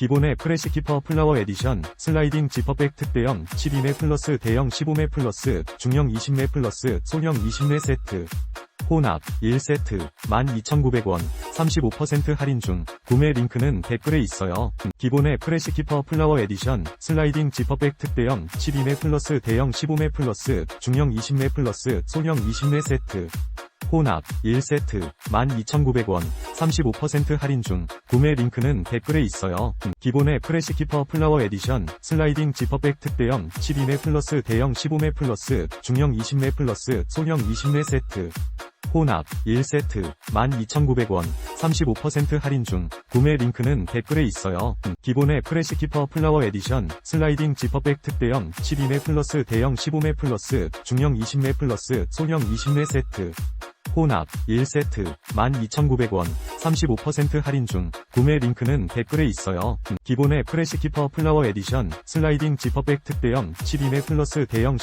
기본의 프레시 키퍼 플라워 에디션, 슬라이딩 지퍼백 특대형 12매 플러스 대형 15매 플러스 중형 20매 플러스 소형 20매 세트. 혼합 1세트 12,900원 35% 할인 중 구매 링크는 댓글에 있어요. 기본의 프레시키퍼 플라워 에디션 슬라이딩 지퍼백 특대형 12매 플러스 대형 15매 플러스 중형 20매 플러스 소형 20매 세트 혼합 1세트 12,900원 35% 할인 중 구매 링크는 댓글에 있어요. 기본의 프레시키퍼 플라워 에디션 슬라이딩 지퍼백 특대형 12매 플러스 대형 15매 플러스 중형 20매 플러스 소형 20매 세트 혼합 1세트 12,900원 35% 할인 중 구매 링크는 댓글에 있어요. 기본의 프레시키퍼 플라워 에디션 슬라이딩 지퍼백 특대형 12매 플러스 대형 15매 플러스 중형 20매 플러스 소형 20매 세트 혼합 1세트 12,900원 35% 할인 중 구매 링크는 댓글에 있어요. 기본 의 프레시키퍼 플라워 에디션 슬라이딩 지퍼백 특대형 12매 플러스 대형